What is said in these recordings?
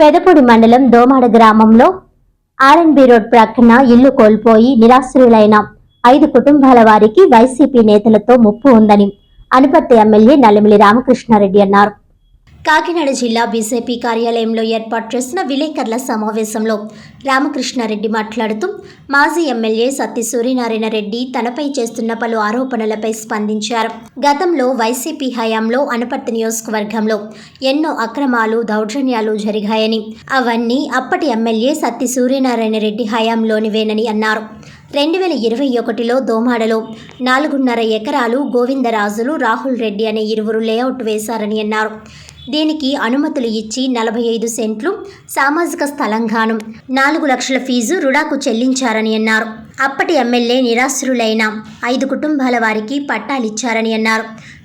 పెదపూడి మండలం దోమాడ గ్రామంలో R&B road ప్రక్కన ఇల్లు కోల్పోయి నిరాశ్రయులైన ఐదు కుటుంబాల వారికి వైసీపీ నేతలతో ముప్పు ఉందని అనుపత్తి ఎమ్మెల్యే నల్లమిలి రామకృష్ణారెడ్డి అన్నారు. కాకినాడ జిల్లా బీజేపీ కార్యాలయంలో ఏర్పాటు చేసిన విలేకరుల సమావేశంలో రామకృష్ణారెడ్డి మాట్లాడుతూ మాజీ ఎమ్మెల్యే సత్తి సూర్యనారాయణ రెడ్డి తనపై చేస్తున్న పలు ఆరోపణలపై స్పందించారు. గతంలో వైసీపీ హయాంలో అనపర్తి నియోజకవర్గంలో ఎన్నో అక్రమాలు దౌర్జన్యాలు జరిగాయని అవన్నీ అప్పటి ఎమ్మెల్యే సత్తి సూర్యనారాయణ రెడ్డి హయాంలోనివేనని అన్నారు. రెండు వేల ఇరవై ఒకటిలో దోమాడలో నాలుగున్నర ఎకరాలు గోవిందరాజులు రాహుల్ రెడ్డి అనే ఇరువురు లేఅవుట్ వేశారని అన్నారు. దీనికి అనుమతులు ఇచ్చి నలభై ఐదు సెంట్లు సామాజిక స్థలంగాను నాలుగు లక్షల ఫీజు రుడాకు చెల్లించారని అన్నారు. అప్పటి ఎమ్మెల్యే నిరాశ్రులైన ఐదు కుటుంబాల వారికి పట్టాలిచ్చారని అన్నారు.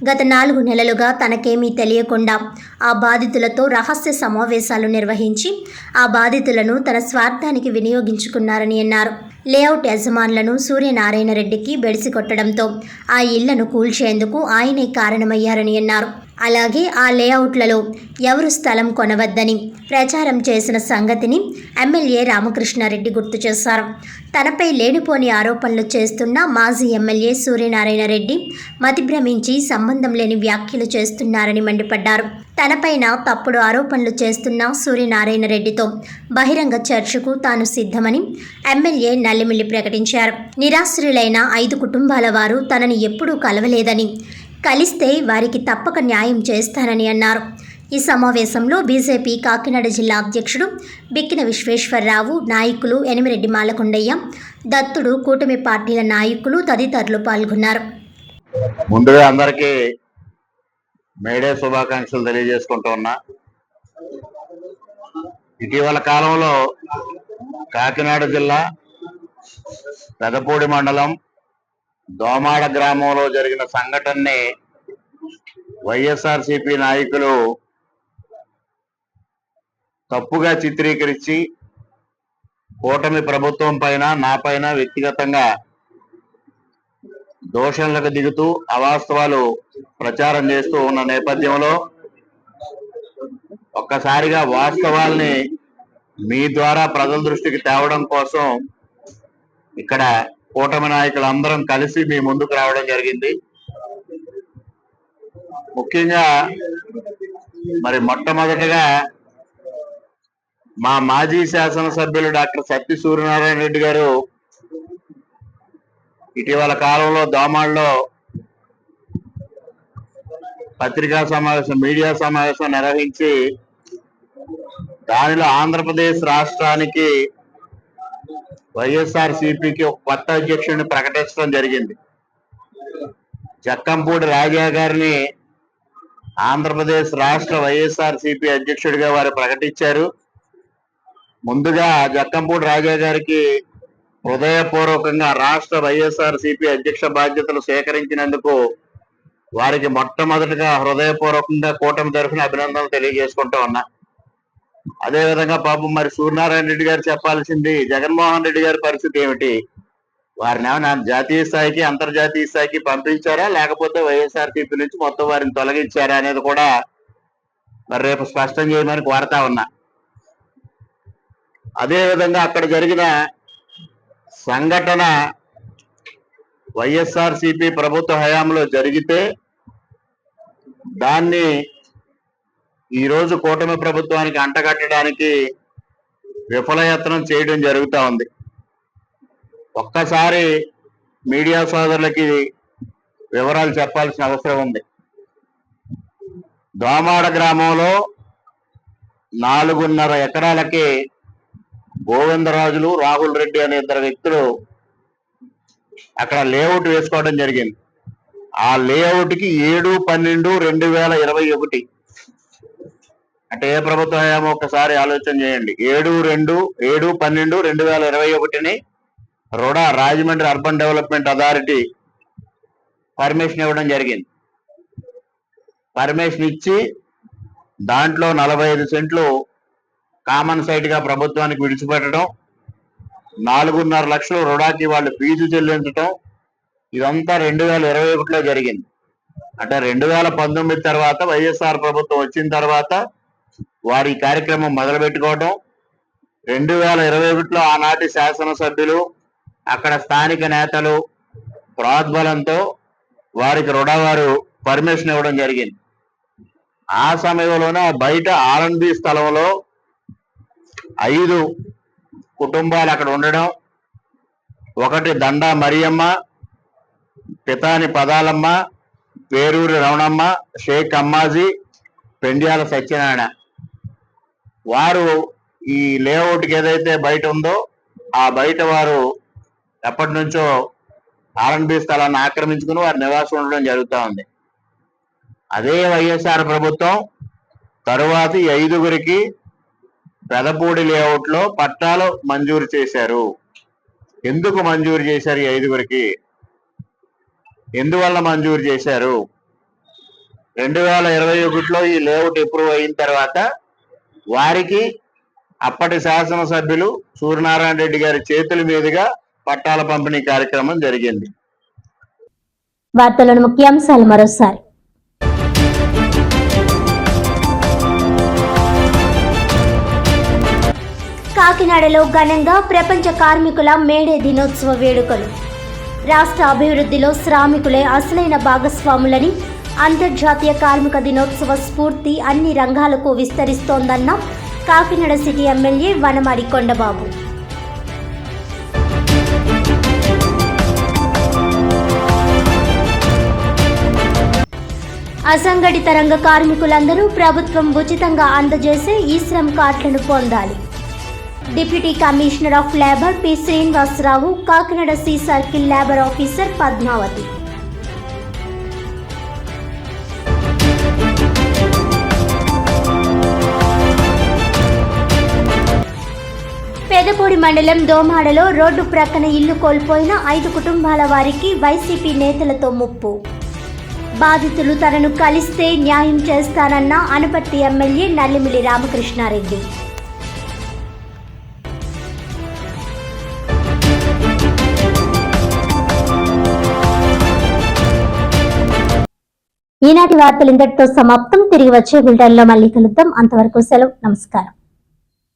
గత నాలుగు నెలలుగా తనకేమీ తెలియకుండా ఆ బాధితులతో రహస్య సమావేశాలు నిర్వహించి ఆ బాధితులను తన స్వార్థానికి వినియోగించుకున్నారని అన్నారు. లేఅవుట్ యజమానులను సూర్యనారాయణ రెడ్డికి బెడిసి కొట్టడంతో ఆ ఇళ్ళను కూల్చేందుకు ఆయనే కారణమయ్యారని అన్నారు. అలాగే ఆ లేఅవుట్లలో ఎవరు స్థలం కొనవద్దని ప్రచారం చేసిన సంగతిని ఎమ్మెల్యే రామకృష్ణారెడ్డి గుర్తు చేశారు. తనపై లేనిపోని ఆరోపణలు చేస్తున్న మాజీ ఎమ్మెల్యే సూర్యనారాయణ రెడ్డి మతిభ్రమించి సంబంధం లేని వ్యాఖ్యలు చేస్తున్నారని మండిపడ్డారు. తనపైన తప్పుడు ఆరోపణలు చేస్తున్న సూర్యనారాయణ రెడ్డితో బహిరంగ చర్చకు తాను సిద్ధమని ఎమ్మెల్యే నల్లిమిల్లి ప్రకటించారు. నిరాశ్రులైన ఐదు కుటుంబాల వారు తనని ఎప్పుడూ కలవలేదని కలిస్తే వారికి తప్పక న్యాయం చేస్తానని అన్నారు. ఈ సమావేశంలో బీజేపీ కాకినాడ జిల్లా అధ్యక్షుడు బిక్కిన విశ్వేశ్వరరావు నాయకులు ఎనిమిరెడ్డి మాలకొండయ్య దత్తుడు కూటమి పార్టీల నాయకులు తదితరులు పాల్గొన్నారు. ముందుగా అందరికీ మేడే శుభాకాంక్షలు తెలియజేసుకుంటూ ఉన్నా ఇటీవల కాలంలో కాకినాడ జిల్లా పెదపూడి మండలం దోమాడ గ్రామంలో జరిగిన సంఘటనని వైఎస్ఆర్సిపి నాయకులు తప్పుగా చిత్రీకరించి కూటమి ప్రభుత్వం పైన నా పైన వ్యక్తిగతంగా దోషణలకు దిగుతూ అవాస్తవాలు ప్రచారం చేస్తూ ఉన్న నేపథ్యంలో ఒక్కసారిగా వాస్తవాల్ని మీ ద్వారా ప్రజల దృష్టికి తేవడం కోసం ఇక్కడ కూటమి నాయకులు అందరం కలిసి మీ ముందుకు రావడం జరిగింది. ముఖ్యంగా మరి మొట్టమొదటగా మా మాజీ శాసనసభ్యులు డాక్టర్ సత్య సూర్యనారాయణ రెడ్డి గారు ఇటీవల కాలంలో దోమాళ్ళలో పత్రికా సమావేశం మీడియా సమావేశం నిర్వహించి దానిలో ఆంధ్రప్రదేశ్ రాష్ట్రానికి వైఎస్ఆర్ సిపికి ఒక కొత్త అధ్యక్షుడిని ప్రకటించడం జరిగింది. జక్కంపూడి రాజా గారిని ఆంధ్రప్రదేశ్ రాష్ట్ర వైఎస్ఆర్ సిపి అధ్యక్షుడిగా వారు ప్రకటించారు. ముందుగా జక్కంపూడి రాజా గారికి హృదయపూర్వకంగా రాష్ట్ర వైఎస్ఆర్ సిపి అధ్యక్ష బాధ్యతలు సేకరించినందుకు వారికి మొట్టమొదటిగా హృదయపూర్వకంగా కూటమి తరఫున అభినందనలు తెలియజేసుకుంటూ ఉన్నా. అదేవిధంగా పాపం మరి సూర్యనారాయణ రెడ్డి గారు చెప్పాల్సింది జగన్మోహన్ రెడ్డి గారి పరిస్థితి ఏమిటి? వారిని ఏమైనా జాతీయ స్థాయికి అంతర్జాతీయ స్థాయికి పంపించారా? లేకపోతే వైఎస్ఆర్సిపి నుంచి మొత్తం వారిని తొలగించారా అనేది కూడా మరి రేపు స్పష్టం చేయమని కోరతా ఉన్నా. అదే విధంగా అక్కడ జరిగిన సంఘటన వైఎస్ఆర్ సిపి ప్రభుత్వ హయాంలో జరిగితే దాన్ని ఈ రోజు కూటమి ప్రభుత్వానికి అంటగట్టడానికి విఫలయత్నం చేయడం జరుగుతూ ఉంది. ఒక్కసారి మీడియా సోదరులకి వివరాలు చెప్పాల్సిన అవసరం ఉంది. దోమాడ గ్రామంలో నాలుగున్నర ఎకరాలకి గోవిందరాజులు రాహుల్ రెడ్డి అనే ఇద్దరు వ్యక్తులు అక్కడ లేఅవుట్ వేసుకోవడం జరిగింది. ఆ లేఅవుట్కి ఏడు పన్నెండు రెండు వేల ఇరవై ఒకటి అంటే ఏ ప్రభుత్వం హయామో ఒకసారి ఆలోచన చేయండి. ఏడు రెండు ఏడు పన్నెండు రెండు వేల ఇరవై ఒకటిని RUDA Rajahmundry urban development authority permission ఇవ్వడం జరిగింది. పర్మిషన్ ఇచ్చి దాంట్లో నలభై ఐదు సెంట్లు కామన్ సైట్గా ప్రభుత్వానికి విడిచిపెట్టడం నాలుగున్నర లక్షలు రుడాకి వాళ్ళు ఫీజు చెల్లించడం ఇదంతా రెండు వేల ఇరవై ఒకటిలో జరిగింది. అంటే రెండు వేల పంతొమ్మిది తర్వాత వైఎస్ఆర్ ప్రభుత్వం వచ్చిన తర్వాత వారి ఈ కార్యక్రమం మొదలుపెట్టుకోవటం. రెండు వేల ఇరవై ఒకటిలో ఆనాటి శాసనసభ్యులు అక్కడ స్థానిక నేతలు ప్రోద్బలంతో వారికి రుణవారు పర్మిషన్ ఇవ్వడం జరిగింది. ఆ సమయంలోనే బయట ఆర్ఎన్బి స్థలంలో ఐదు కుటుంబాలు అక్కడ ఉండడం. ఒకటి దండా మరియమ్మ పితాని పదాలమ్మ పేరూరి రమణమ్మ షేక్ అమ్మాజీ పెండ్యాల సత్యనారాయణ. వారు ఈ లేఅవుట్కి ఏదైతే బయట ఉందో ఆ బయట వారు ఎప్పటి నుంచో ఆర్ఎన్బి స్థలాన్ని ఆక్రమించుకుని వారి నివాసం ఉండడం జరుగుతూ ఉంది. అదే వైఎస్ఆర్ ప్రభుత్వం తరువాత ఐదుగురికి పెదపూడి లేఅవుట్లో పట్టాలు మంజూరు చేశారు. ఎందుకు మంజూరు చేశారు ఈ ఐదుగురికి? ఎందువల్ల మంజూరు చేశారు? రెండు వేల ఇరవై ఒకటిలో ఈ లేఅవుట్ అప్రూవ్ అయిన తర్వాత వారికి అప్పటి శాసనసభ్యులు సూర్యనారాయణ రెడ్డి గారి చేతుల మీదుగా పట్టాల పంపిణీ కార్యక్రమం జరిగింది. వార్తలను ముఖ్యాంశాలు మరోసారి. కాకినాడలో ఘనంగా ప్రపంచ కార్మికుల మేడే దినోత్సవ వేడుకలు. రాష్ట్ర అభివృద్ధిలో శ్రామికులే అసలైన భాగస్వాములని అంతర్జాతీయ కార్మిక దినోత్సవ స్ఫూర్తి అన్ని రంగాలకు విస్తరిస్తోందన్న కాకినాడ సిటీ ఎమ్మెల్యే వనమాడి కొండబాబు. అసంఘటిత రంగ కార్మికులందరూ ప్రభుత్వం ఉచితంగా అందజేసే ఈ శ్రమ్ కార్డులను పొందాలి. Deputy commissioner of labour P Srinivasarao Kakinada C circle labour officer Padmavathi. Pedapudi మండలం దోమాడలో రోడ్డు ప్రక్కన ఇల్లు కోల్పోయిన ఐదు కుటుంబాల వారికి వైసీపీ నేతలతో ముప్పు. బాధితులు తనను కలిస్తే న్యాయం చేస్తానన్న అనపర్తి ఎమ్మెల్యే నల్లిమిలి రామకృష్ణారెడ్డి. ఈనాటి వార్తలు ఇంతటితో సమాప్తం. తిరిగి వచ్చే బులెటిన్లో మళ్ళీ కలుద్దాం. అంతవరకు సెలవు. నమస్కారం.